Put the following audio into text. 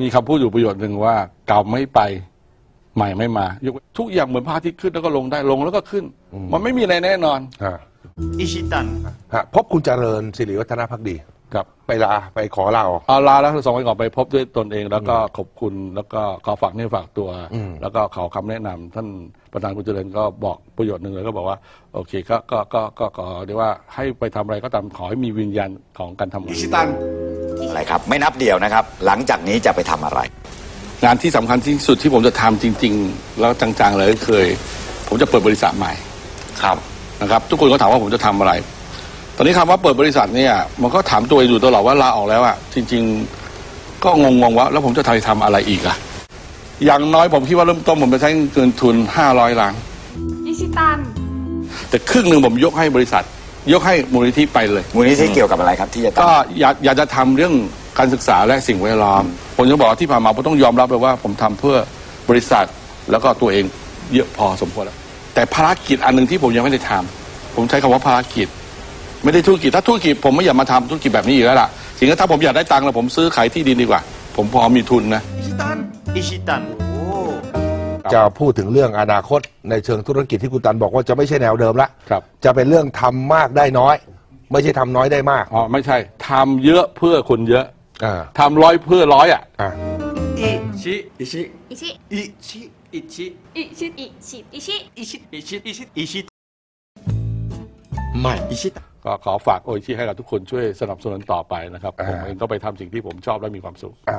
มีคำพูดอยู่ประโยชน์หนึ่งว่าเก่าไม่ไปใหม่ไม่มายกทุกอย่างเหมือนพระอาทิตย์ขึ้นแล้วก็ลงได้ลงแล้วก็ขึ้น มันไม่มีอะไรแน่นอนฮะอิชิตันฮะพบคุณเจริญสิริวัฒนพักดีครับไปลาไปขอลาออกเอาลาแล้วสองวันก่อนไปพบด้วยตนเอง แล้วก็ขอบคุณแล้วก็ขอฝากเนื้อฝากตัวอืมแล้วก็ขอคำแนะนำท่านประธานคุณเจริญก็บอกประโยชน์หนึ่งเลยก็บอกว่า โอเคก็ก็ก็ก็ขอเรียกว่าให้ไปทำอะไรก็ตามขอให้มีวิญญาณของการทำงานอิชิตัน อะไรครับ ไม่นับเดียวนะครับ หลังจากนี้จะไปทำอะไร งานที่สำคัญที่สุดที่ผมจะทำจริง ๆ แล้วจังๆเลยก็เคยผมจะเปิดบริษัทใหม่ครับ นะครับ ทุกคนก็ถามว่าผมจะทำอะไร ตอนนี้คำว่าเปิดบริษัทเนี่ย มันก็ถามตัวเองอยู่ตลอดว่าลาออกแล้วอะจริง ๆ ก็งงๆว่าแล้วผมจะทำทำอะไรอีกอะอย่างน้อยผมคิดว่าเริ่มต้นผมจะใช้เงินทุน 500ล้านอิชิตัน แต่ครึ่งหนึ่งผมยกให้บริษัท ยกให้มูลนิธิไปเลย มูลนิธิเกี่ยวกับอะไรครับที่จะก็ทำอยากอยากจะทำเรื่องการศึกษาและสิ่งแวดล้อม ผมจะบอกว่าที่ผ่านมาผมต้องยอมรับเลยว่า ผมทำเพื่อบริษัทแล้วก็ตัวเองเยอะพอสมควรแล้ว แต่ภารกิจอันหนึ่งที่ผมยังไม่ได้ทำผมใช้คำว่าภารกิจ ไม่ได้ธุรกิจถ้าธุรกิจผมไม่อยากมาทำธุรกิจแบบนี้อยู่แล้วล่ะสิ่งที่ถ้าผมอยากได้ตังค์แล้วผมซื้อขายที่ดินดีกว่า ผมพอมีทุนนะ อิชิตัน อิชิตัน โอ้ จะพูดถึงเรื่องอนาคตในเชิงธุรกิจที่คุณตันบอกว่าจะไม่ใช่แนวเดิมละครับ จะเป็นเรื่องทำมากได้น้อย ไม่ใช่ทำน้อยได้มากอ๋อไม่ใช่ทำเยอะเพื่อคนเยอะอ่าทำร้อยเพื่อร้อยอะอ่าอิชิอิชิอิชิอิชิอิชิอิชิอิชิอิชิอิชิอิชิอิชิอิชิใหม่อิชิตันก็ขอฝากโออิชิให้กับทุกคนช่วยสนับสนุนต่อไปนะครับผมเองก็ไปทำสิ่งที่ผมชอบและมีความสุขอ่า